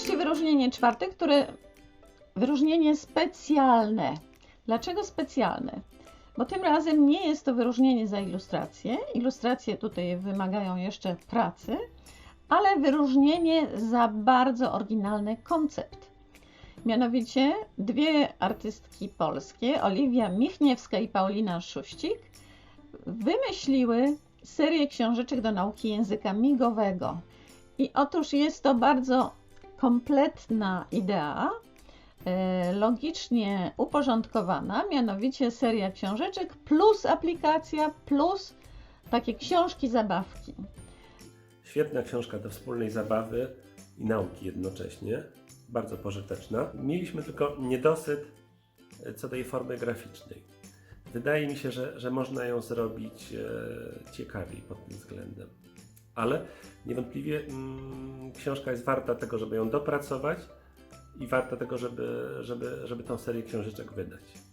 wreszcie wyróżnienie czwarte, które wyróżnienie specjalne. Dlaczego specjalne? Bo tym razem nie jest to wyróżnienie za ilustrację. Ilustracje tutaj wymagają jeszcze pracy, ale wyróżnienie za bardzo oryginalny koncept. Mianowicie dwie artystki polskie, Oliwia Michniewska i Paulina Szuścik, wymyśliły serię książeczek do nauki języka migowego. I otóż jest to bardzo kompletna idea, e, logicznie uporządkowana, mianowicie seria książeczek plus aplikacja plus takie książki zabawki. Świetna książka do wspólnej zabawy i nauki jednocześnie. Bardzo pożyteczna. Mieliśmy tylko niedosyt e, co do jej formy graficznej. Wydaje mi się, że, że można ją zrobić e, ciekawiej pod tym względem. Ale niewątpliwie mm, książka jest warta tego, żeby ją dopracować i warta tego, żeby, żeby, żeby tą serię książeczek wydać.